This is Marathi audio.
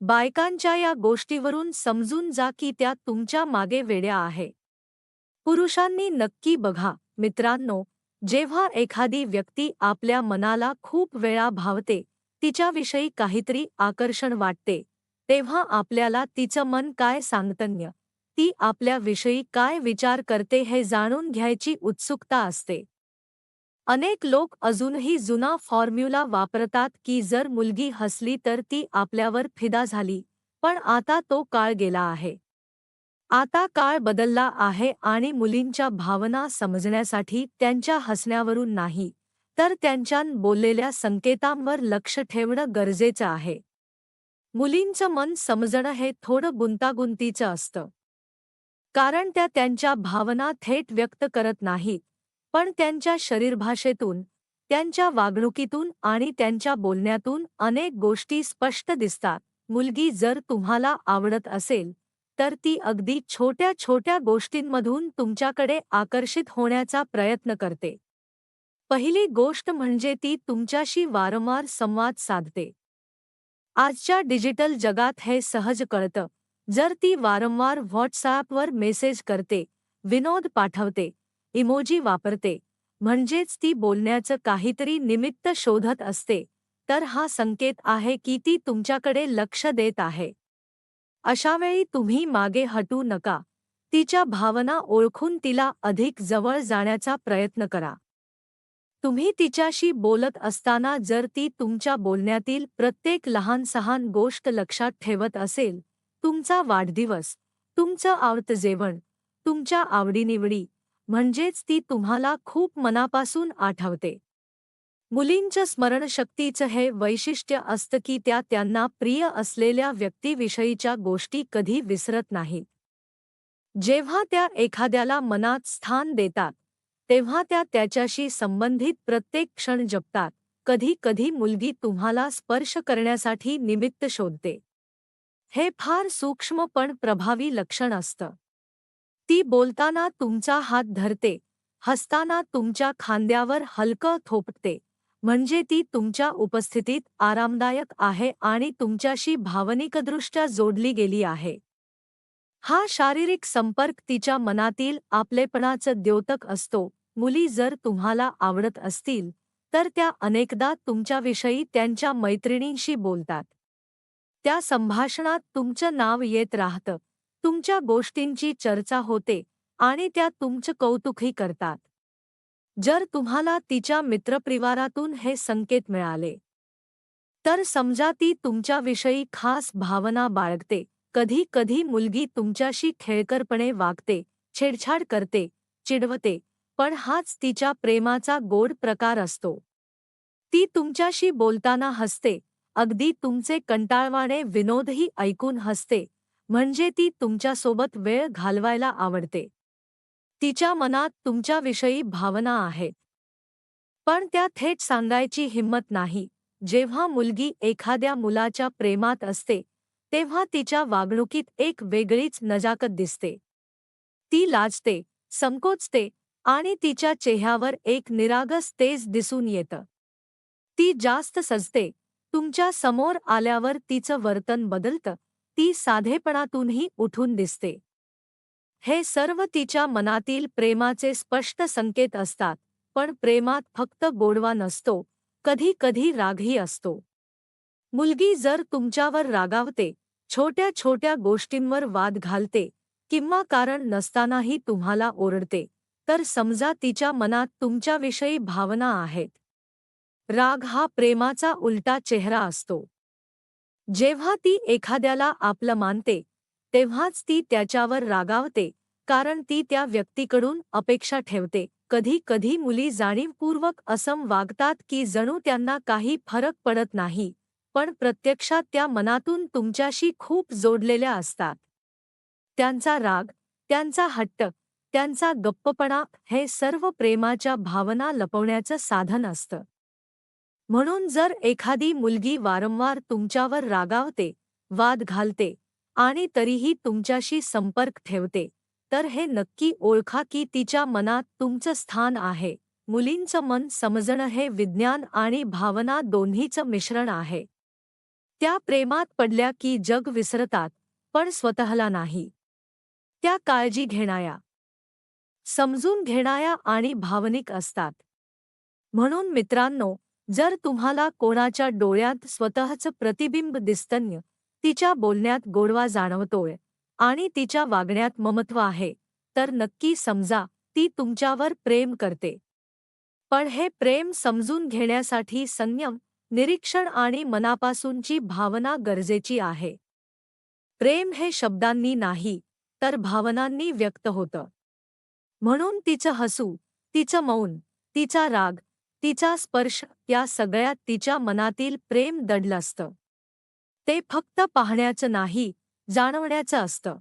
बायकांच्या या गोष्टीवरून समजून जा की त्या तुमच्या मागे वेड्या आहे. पुरुषांनी नक्की बघा मित्रांनो जेव्हा एखादी व्यक्ती आपल्या मनाला खूप वेळा भावते तिच्याविषयी काहीतरी आकर्षण वाटते तेव्हा आपल्याला तिचं मन काय सांगतन्य ती आपल्याविषयी काय विचार करते हे जाणून घ्यायची उत्सुकता असते. अनेक लोक अजूनही जुना फॉर्म्युला वापरतात की जर मुलगी हसली तर ती आपल्यावर फिदा झाली पण आता तो काळ गेला आहे. आता काळ बदलला आहे आणि मुलींच्या भावना समजण्यासाठी त्यांच्या हसण्यावरून नाही तर त्यांच्या बोललेल्या संकेतांवर लक्ष ठेवणं गरजेचं आहे. मुलींचं मन समजणं हे थोडं गुंतागुंतीचं असतं. कारण त्या त्यांच्या भावना थेट व्यक्त करत नाहीत पण त्यांच्या शरीरभाषेतून त्यांच्या वागणुकीतून आणि त्यांच्या बोलण्यातून अनेक गोष्टी स्पष्ट दिसतात. मुलगी जर तुम्हाला आवडत असेल तर ती अगदी छोट्या छोट्या गोष्टींमधून तुमच्याकडे आकर्षित होण्याचा प्रयत्न करते. पहिली गोष्ट म्हणजे ती तुमच्याशी वारंवार संवाद साधते. आजच्या डिजिटल जगात हे सहज कळतं. जर ती वारंवार व्हॉट्सॲपवर मेसेज करते विनोद पाठवते इमोजी वापरते. म्हणजेच ती बोलण्याचं काहीतरी निमित्त शोधत असते. तर हा संकेत आहे की ती तुमच्याकडे लक्ष देत आहे. अशावेळी तुम्ही मागे हटू नका. तिच्या भावना ओळखून तिला अधिक जवळ जाण्याचा प्रयत्न करा. तुम्ही तिच्याशी बोलत असताना जर ती तुमच्या बोलण्यातील प्रत्येक लहान सहान गोष्ट लक्षात ठेवत असेल तुमचा वाढदिवस तुमचं आवडतं जेवण तुमच्या आवडीनिवडी म्हणजेच ती तुम्हाला खूप मनापासून आठवते. मुलींच्या स्मरणशक्तीचं हे वैशिष्ट्य असतं की त्या त्यांना प्रिय असलेल्या व्यक्तीविषयीच्या गोष्टी कधी विसरत नाहीत. जेव्हा त्या एखाद्याला मनात स्थान देतात तेव्हा त्या त्याच्याशी संबंधित प्रत्येक क्षण जपतात. कधी कधी मुलगी तुम्हाला स्पर्श करण्यासाठी निमित्त शोधते. हे फार सूक्ष्म पण प्रभावी लक्षण असतं. ती बोलताना तुमचा हात धरते. हसताना तुमच्या खांद्यावर हलकं थोपटते म्हणजे ती तुमच्या उपस्थितीत आरामदायक आहे आणि तुमच्याशी भावनिकदृष्ट्या जोडली गेली आहे. हा शारीरिक संपर्क तिच्या मनातील आपलेपणाचं द्योतक असतो. मुली जर तुम्हाला आवडत असतील तर त्या अनेकदा तुमच्याविषयी त्यांच्या मैत्रिणींशी बोलतात. त्या संभाषणात तुमचं नाव येत राहतं. तुमच्या गोष्टींची चर्चा होते आणि त्या तुमचं कौतुकही करतात. जर तुम्हाला तिच्या मित्रपरिवारातून हे संकेत मिळाले तर समजा ती तुमच्याविषयी खास भावना बाळगते कधी कधी मुलगी तुमच्याशी खेळकरपणे वागते छेडछाड करते चिडवते पण हाच तिच्या प्रेमाचा गोड प्रकार असतो. ती तुमच्याशी बोलताना हसते अगदी तुमचे कंटाळवाणे विनोदही ऐकून हसते म्हणजे ती तुमच्यासोबत वेळ घालवायला आवडते. तिच्या मनात तुमच्याविषयी भावना आहेत पण त्या थेट सांगायची हिंमत नाही. जेव्हा मुलगी एखाद्या मुलाच्या प्रेमात असते तेव्हा तिच्या वागणुकीत एक वेगळीच नजाकत दिसते. ती लाजते संकोचते आणि तिच्या चेहऱ्यावर एक निरागस तेज दिसून येतं. ती जास्त सजते तुमच्यासमोर आल्यावर तिचं वर्तन बदलतं. ती साधेपणातूनही उठून दिसते. हे सर्व तिच्या मनातील प्रेमाचे स्पष्ट संकेत असतात पण प्रेमात फक्त गोडवा नसतो कधी कधी रागही असतो. मुलगी जर तुमच्यावर रागावते छोट्या छोट्या गोष्टींवर वाद घालते किंवा कारण नसतानाही तुम्हाला ओरडते तर समजा तिच्या मनात तुमच्याविषयी भावना आहेत. राग हा प्रेमाचा उलटा चेहरा असतो. जेव्हा ती एखाद्याला आपलं मानते तेव्हाच ती त्याच्यावर रागावते कारण ती त्या व्यक्तीकडून अपेक्षा ठेवते. कधी कधी मुली जाणीवपूर्वक असम वागतात की जणू त्यांना काही फरक पडत नाही पण प्रत्यक्षात त्या मनातून तुमच्याशी खूप जोडलेल्या असतात. त्यांचा राग त्यांचा हट्ट त्यांचा गप्पपणा हे सर्व प्रेमाच्या भावना लपवण्याचं साधन असतं. म्हणून जर एखादी मुलगी वारंवार तुमच्यावर रागावते वाद घालते आणि तरीही तुमच्याशी संपर्क ठेवते तर हे नक्की ओळखा की तिच्या मनात तुमचं स्थान आहे. मुलींचं मन समजणं हे विज्ञान आणि भावना दोन्हीचं मिश्रण आहे. त्या प्रेमात पडल्या की जग विसरतात पण स्वतःला नाही. त्या काळजी घेणाया समजून घेणाया आणि भावनिक असतात. म्हणून मित्रांनो जर तुम्हाला कोणाच्या डोळ्यात स्वतःचं प्रतिबिंब दिसतन्य तिच्या बोलण्यात गोडवा जाणवतोय आणि तिच्या वागण्यात ममत्व आहे तर नक्की समजा ती तुमच्यावर प्रेम करते. पण हे प्रेम समजून घेण्यासाठी संयम निरीक्षण आणि मनापासूनची भावना गरजेची आहे. प्रेम हे शब्दांनी नाही तर भावनांनी व्यक्त होतं. म्हणून तिचं हसू तिचं मौन तिचा राग तिचा स्पर्श या सगळ्यात तिच्या मनातील प्रेम दडलं असतं. ते फक्त पाहण्याचं नाही जाणवण्याचं असतं.